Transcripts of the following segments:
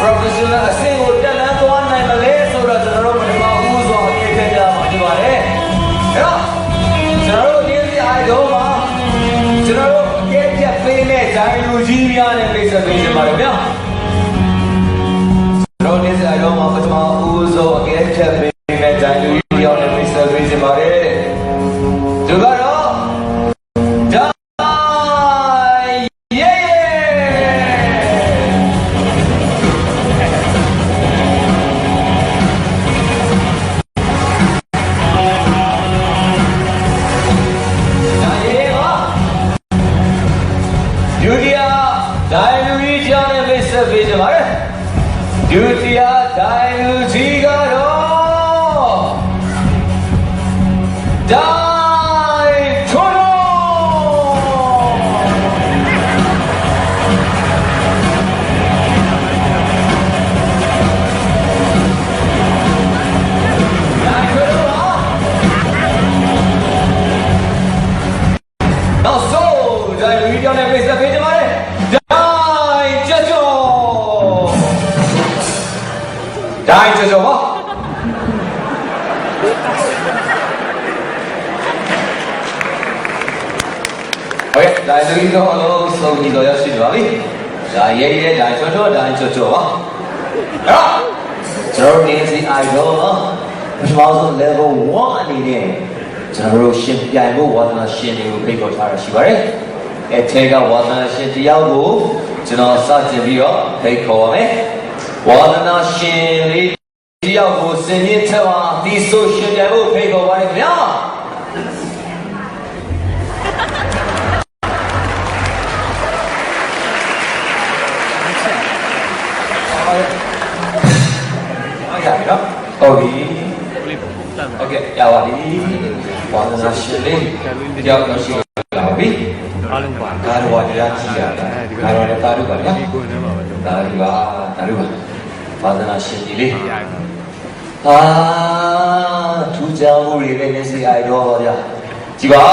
professional အဆင့်ကိုတက်လန်းသွားနိုင်မလဲဆိုတော့ကျွန်တော်တို့မဒီမှာဥစွာအပြည့်ထည့်ကြမှာဖြစ်ပါတယ်အဲ့တော့ကျွန်တော်တို့ဒီစီအိုင်ဒိုမှာကျွန်တော်တို့အပြည့်ပြတ်ပေးတဲ့ဇိုင်းလူကြီးများနဲ့မိတ်ဆက်ပေးကြပါမယ်ဗျာကျွန်တော်နေစာတော့မှာပထမဦးဆုံးအကဲဖြတ်ပေး ဒိုင်ထွန်းဒိုင်ထွန်းပါနောက်ဆုံးဒိုင်လူကြီးကြောင့်လည်းမိတ်ဆက်ပေးကြ ဒါတတိတော်အလုံးစုံညီတော်ရရှိပါပြီဒါရဲရဲဒါချောချောဒါချောချောပါအဲ့တော့ကျွန်တော်နေစီအိုင်ဒေါ်ပထမဆုံး level 1အနေနဲ့ကျွန်တော်တို့ရှင်ပြိုင်ဖို့ဝါသနာရှင်တွေကိုဖိတ်ခေါ်ထားရရှိပါတယ်အဲထဲကဝါသနာရှင်တယောက်ကိုကျွန်တော်စတင်ပြီးတော့ဖိတ်ခေါ်ပါမယ်ဝါသနာရှင်လေးတယောက်ကိုစင်မြင့်ထက်ပါဒီဆိုရှင်ပြိုင်ဖို့ဖိတ်ခေါ်ပါတယ်ခင်ဗျာ ဟုတ်ရပြီနော်ဟုတ်ပြီ ကလေးတတ် โอเคရပါပြီဝါသနာရှင်လေးတယောက်တော့ရှိလာပြီ အားလုံးပါ ဒါတော့ဝါတရားကြည့်ရတာဒါတော့လည်းတာတို့ပါဗျာ ဒီကိုနေမှာပါတော့ ဒါတို့ပါဒါတို့ပါဝါသနာရှင်ကြီးလေး ရိုက်ပါ ဟာထူးခြားမှုတွေလည်းနေစီအိုင်တော့ပါဗျာကြည်ပါ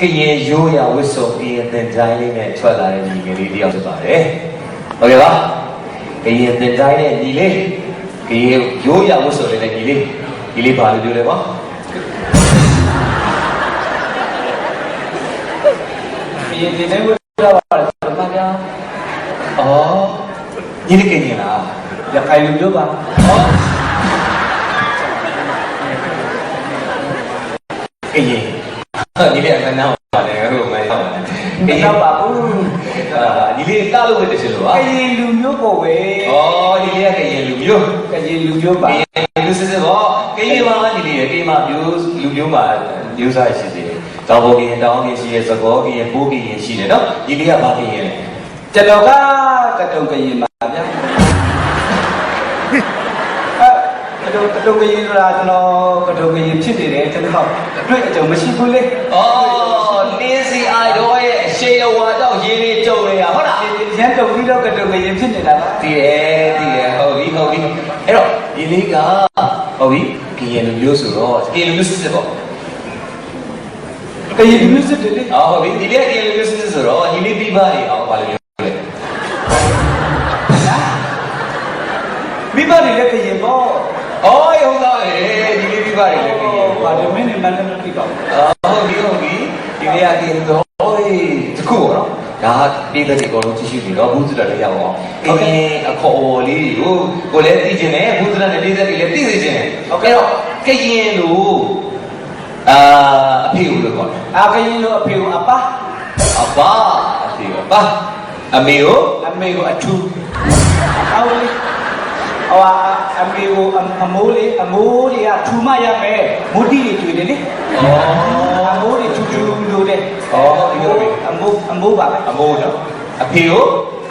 ကရင်ရိုးရဝစ်စုံကရင်တင်တိုင်းလေးနဲ့ထွက်လာတဲ့ညီကလေးတယောက်ဖြစ်ပါတယ်ဟုတ်ကဲ့ပါကရင်တင်တိုင်းနဲ့ညီလေး ကရင်ရိုးရဝစ်စုံလေးနဲ့ညီလေးညီလေးပါလို့ပြောလဲပါကရင်တင်တိုင်းဝစ်ရပါတယ်ဆက်ပါဗျာအော်ညီလေးကရင်လားရခိုင်လူမျိုးပါဟောကရင်ညီလေးအနာပါတယ်ဟုတ်မယ်ဟုတ်ပါတယ်ကမရင်တော့ပါဘူးအာညီ လေးတာလို့ပဲတချင်လို့ပါကရင်လူမျိုးပေါ့ဝဲဩညီလေးကကရင်လူမျိုးကရင်လူမျိုးပါကရင်လူစစ်စစ်ပေါ့ကရင်မှာညီလေးကရင်မှာမျိုးလူမျိုးမှာမျိုးစားရှိသေးတယ်တောင်ပေါ်ကရင်တောင်ကရင်ရှိရဲစကောကရင်ပိုးကရင်ရှိတယ်နော်ညီလေးကဘာကရင်လဲကျွန်တော်ကကတုံကရင်ပါဗျာအဲကတုံကတုံကရင်ဆိုတာကျွန်တော်ကတုံကရင်ဖြစ်နေတယ်ကျွန်တော်အတွေ့အကြုံမရှိဘူးလေဩလင်းစီအိုင်တော့ရဲ့အရှိန်အဝါကြောင့်ရင်းနေကြုံနေရဟုတ်လား ရန် တုံပြီးတော့ကတုံကရင်ဖြစ်နေတာပါတည်တယ်တည်တယ်ဟုတ်ပြီဟုတ်ပြီအဲ့တော့ဒီလေးကဟုတ်ပြီကရင်လူမျိုးဆိုတော့ကရင်လူမျိုးစစ်စစ်ပေါ့ကရင်လူမျိုးစစ်တယ်လေအော်ဟုတ်ပြီဒီလေးကရင်လူမျိုးစစ်စစ်ဆိုတော့ဒီလေးပြီးပါနေအောင်ပါလို့ပြောတယ်မိဘတွေလည်းကရင်ပေါ့အော်ဟုတ်သားလေဒီလေးပြီးပါနေလေကရင်ဘာလို့မင်းနဲ့မလည်းမသိပါဘူးအော်ဟုတ်ပြီဟုတ်ပြီဒီလေးကကရင်တော့ဟိုတခုပေါ့နော် ဒါပြည်သက်တွေအကုန်လုံးကြည့်ရှုနေတော့ဘူးစတာလေးရအောင်ကရင်အခေါ်အဝေါ်လေးကိုကိုလည်းသိကျင်တယ်ဘူးစတာနဲ့ပြည်သက်တွေလည်းသိစေချင်တယ်ဟုတ်ကဲ့တော့ကရင်လို့အာအဖေကိုလို့ခေါ်တယ်အာကရင်လိုအဖေကိုအပါအဘအဖေအဘအမေကိုအမေကိုအထူးအောက်လေဟိုအမေကိုအမိုးလေးအမိုးတွေကထူမရမယ်မုတိတွေတွေ့တယ်လေဩအမိုးတွေထူထူလို့တဲ့ ဩဒီလိုပဲအမိုးအမိုးပါပဲအမိုးနော်အဖေကို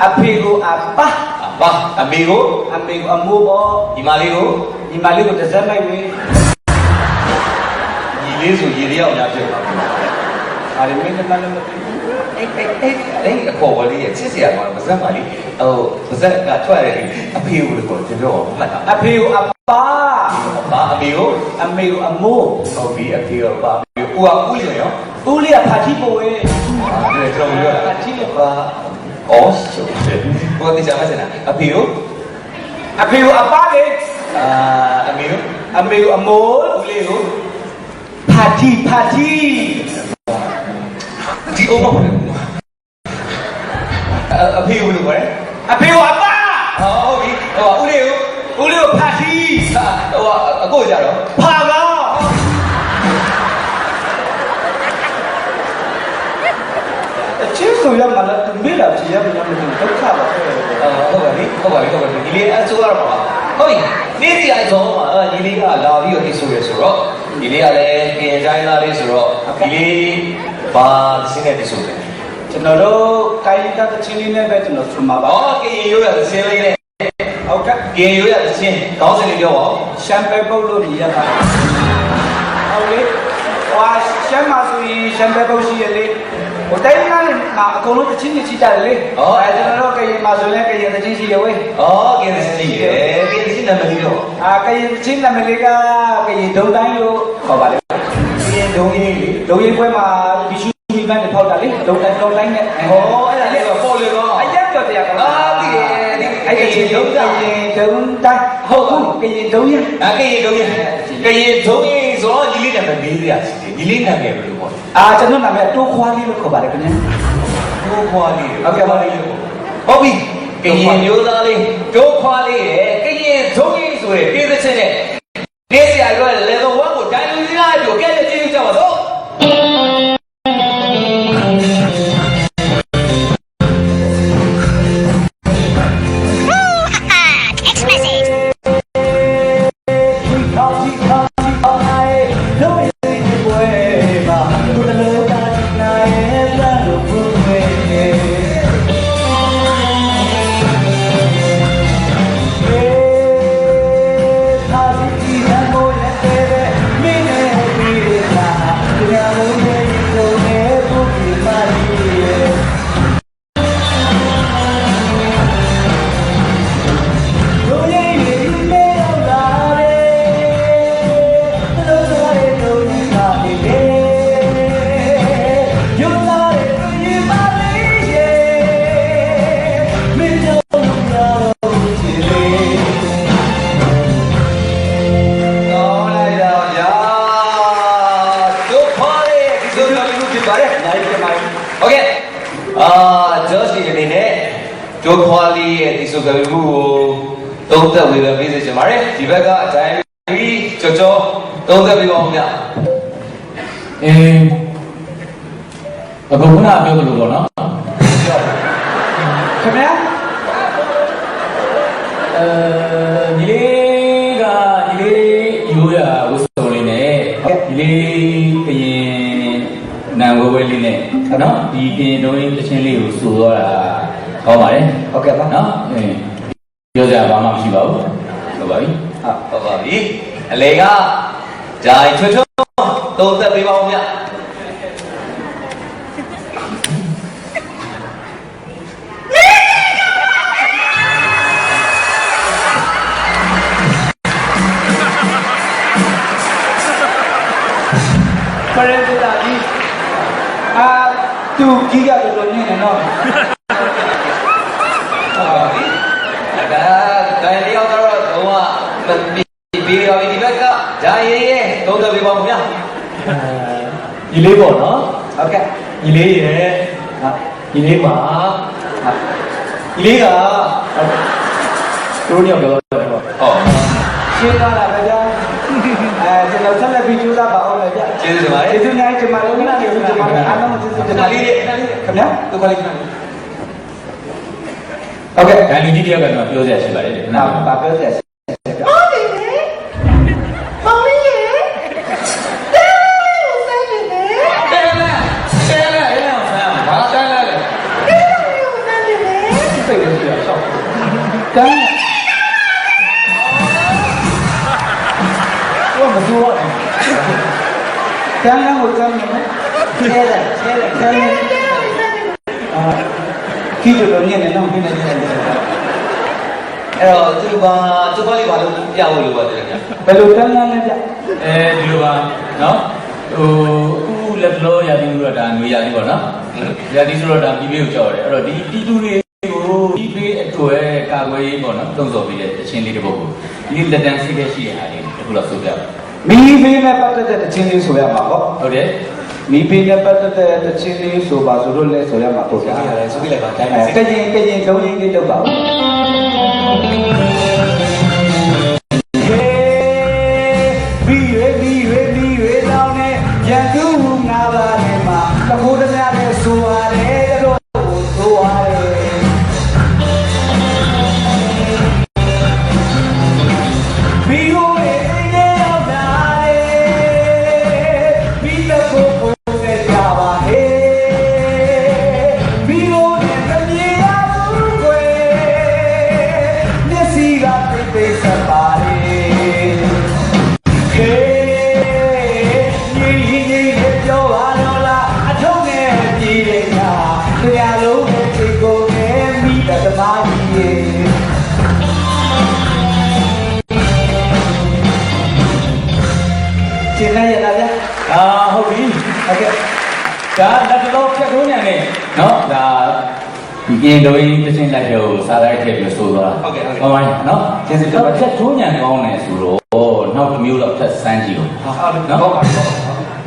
အဖေကိုအပါအပါအမေကိုအမေကိုအမိုးပေါ့ဒီမလေးကိုဒီမလေးကိုတစ်စက်လိုက်ဝေးညီလေးဆိုရေလေးအောင်များဖြစ်ပါဘူးအားရမင်းလည်းမလည်းမသိဘူးအဲ့အဲ့အဲ့အဲ့အခေါ်ဝလေးရဲ့ချစ်စရာကောင်းတယ်ပါဇက်ပါလေဟိုပါဇက်ကထွက်ရတယ်အဖေကိုလည်းကိုကျွန်တော်မှတ်တာအဖေကိုအပါပါအမေကိုအမေကိုအမိုးဟုတ်ပြီအဖေကိုပါဦးကဦးလျော်ရော ဦးလေးကဖာတိပိုဝေးအဲ့ဒါကျွန်တော်ပြောတာဖာတိလေပါအော်ရှုပ်တယ်ကိုတိကျမစနာအဖေကိုအဖေကိုအပါလေအာအမေကိုအမေကိုအမိုးဦးလေးကိုဖာတိဖာတိဒီအိုးမဟုတ်ဘူးအဖေကိုလို့ခေါ်တယ်အဖေကိုအပါဟုတ်ပြီဟိုဦးလေးကိုဦးလေးကိုဖာတိဟိုအကိုကြတော့ဖာ ချင်းဆိုရမှာလားမေးလာကြည့်ရမှာမသိဒုက္ခပါပဲဟုတ်ပါပြီဟုတ်ပါပြီဟုတ်ပါပြီဒီလေးအဆိုးရမှာပါဟုတ်ပြီနေ့စီအဆုံးမှာဒီလေးကလာပြီးတော့ဒီဆိုရဆိုတော့ဒီလေးကလည်းကင်တိုင်းသားလေးဆိုတော့ဒီလေးဘာစင်းတဲ့ဒီဆိုတယ်ကျွန်တော်တို့ကိုင်းတာတချင်းလေးနဲ့ပဲကျွန်တော်ဆွမှာပါဩကင်ရိုးရစင်းလေးနဲ့ဟုတ်ကဲ့ကင်ရိုးရစင်းကောင်းစင်လေးပြောပါဦးရှမ်ပဲပုတ်လို့ရတာဟုတ်လေဟွာရှမ်းမှာဆိုရင်ရှမ်ပဲပုတ်ရှိရလေ ဟိုတိုင်းကနေမှာအကုန်လုံးတချင်းချင်းချကြတယ်လေအဲကျွန်တော်တို့ကရင်မှာဆိုရင်ကရင်တချင်းရှိရဝေးဩကင်စင်းလေးကင်စင်းနာမည်တော့အာကရင်ချင်းနာမည်လေးကကရင်ဒုံတိုင်းလို့ခေါ်ပါလေကင်ဒုံကြီးလေဒုံရင်ပွဲမှာဒီရှူဒီဘန်တွေဖောက်တာလေဒုံတိုင်းဒုံတိုင်းနဲ့ဩအဲ့ဒါလေးတော့ပေါ်လေတော့အရက်ကြော်တရားကအာဒီဒီ အဲ့ဒီဒုံတိုင်းဒုံတိုင်းဟုတ်ဟုတ်ကရင်ဒုံရင်အကင်ဒုံကြီးကင်ဒုံကြီးဆိုတော့ဒီလေးနာမည်လေးရစီဒီလေးနာမည်ဘယ်လိုပေါ့အာကျွန်တော်နာမည်တိုးခွားလေးလို့ခေါ်ပါတယ်ခင်ဗျာဒိုးခွာလေးဟုတ်ကဲ့ပါလေးဟုတ်ပြီကရင်မျိုးသားလေးဒိုးခွာလေးရယ်ကရင်ဒုံကြီးဆိုရယ်ပြည်သက်ချင်းနဲ့နေစရာရော level 1ကိုဒိုင်လူစီလာပြီးကြည့်ကြည့်ကြ မျိုးလူဖြစ်ပါတယ် နိုင်ကြမှာ โอเคအာဂျော့စီအနေနဲ့ဒိုးခွာလေးရဲ့ဒီဆိုကြမှုကိုသုံးသက်ဝေဖန်ပေးစေချင်ပါတယ်ဒီဘက်ကအတိုင်းပြီးကြော်ကြော်သုံးသက်ပေးပါဦးဗျာ အေးအခုခုနပြောသလိုပေါ့နော် ခင်ဗျာ နဲ့နော်ဒီကရင်တုံးတချင်းလေးကိုစူတော့တာဟောပါတယ်ဟုတ်ကဲ့ပါနော်အင်းပြောကြဘာမှမရှိပါဘူးဟုတ်ပါပြီဟာဟုတ်ပါပြီအလေကဂျိုင်ချွတ်ချွတ်သုံးသက်ပေးပါဦးဗျာ ကြီးကတော်တော်ညနေနော်ဟုတ်ပါပြီဒါကဒိုင်လေးရောက်တော့ဘုံကပြီးပြီးရောဒီဘက်ကဂျိုင်ရဲရဲသုံးသက်ပေးပါဦးဗျာဒီလေးပေါ့နော်ဟုတ်ကဲ့ဒီလေးရဲ့ဟာဒီလေးပါဟာဒီလေးကတို့ညောင်ပြောတော့တယ်ပေါ့ဟုတ်ရှင်းသွားတာပဲဗျာအဲကျွန်တော်ဆက်လက်ပြီးကြိုးစားပါအောင်လေဗျာကျေးဇူးတင်ပါတယ်ကျေးဇူးများတင်ပါတယ်ခင်ဗျာကျေးဇူးတင်ပါတယ်အားလုံးကျေးဇူးတင်ခပါဏတယ်လေးလေး ခဏလေးခင်ဗျာဒုက္ခလေးခဏလေးဟုတ်ကဲ့ဒိုင်လူကြီးတယောက်ကတော့ပြောစရာရှိပါတယ်တဲ့ခဏဟာပါပြောဆက် အဲ့တော့သူကသူကလေးဘာလို့ပြဖို့လိုပါတယ်ဗျာဘယ်လိုတန်းလန်းလဲဗျအဲဒီလိုပါနော်ဟိုအခုလက်တလောရာသီဥတော့ဒါငွေရာသီပေါ့နော်ရာသီဆိုတော့ဒါပြီးပြီးကိုကြောက်ရတယ်အဲ့တော့ဒီတီတူတွေကိုဒီပေးအတူရဲ့ကာကွယ်ရေးပေါ့နော်တုံ့ဆော်ပြီးတဲ့အချင်းလေးတစ်ပုဒ်ကိုဒီလက်တန်းစိတ်ခဲ့ရှိတဲ့အားလေးအခုတော့ဆိုပြပါမီးဖေးနဲ့ပတ်သက်တဲ့တခြင်းလေးဆိုရမှာပေါ့ဟုတ်တယ်မီးဖေးနဲ့ပတ်သက်တဲ့တခြင်းလေးဆိုပါဆိုလို့လဲဆိုရမှာပေါ့ဗျာရတယ်ဆိုပြီးလိုက်ပါတိုင်းအဲပါကရင်ကရင်လုံးရင်လေးလောက်ပါ ကျင်လိုက်ရလားဗျာအာဟုတ်ပြီဟုတ်ကဲ့ဒါလက်တလောဖြတ်ထိုးညံနေနော်ဒါဒီကင်းတို့တချင်းလိုက်တော့စားလိုက်ခဲ့ပြီးဆိုသွားဟုတ်ပါပြီနော်ကျေးဇူးတင်ပါဖြတ်ထိုးညံကောင်းတယ်ဆိုတော့နောက်တစ်မျိုးတော့ဖြတ်စမ်းကြည့်ဦးဟုတ်နော်ဟုတ်ပါဘူး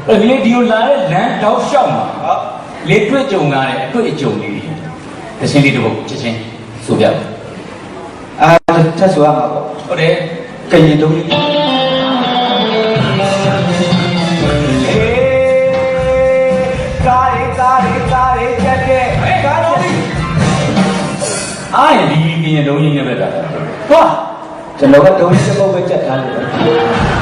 အဲ့ဒီဒီလိုလာတဲ့လမ်းတောက်လျှောက်မှာလေတွေ့ကြုံလာတဲ့အတွေ့အကြုံလေးတွေတချင်းလေးတစ်ပုဒ်ချက်ချင်းဆိုပြပါအာတက်ဆိုရမှာပေါ့ဟုတ်တယ်ကရင်တုံးကြီး ရင်ဒီကင်းတုံးကြီးနဲ့ပဲတာဟွာကျွန်တော်ကတုံးကြီးစပုတ်ပဲချက်ထားလို့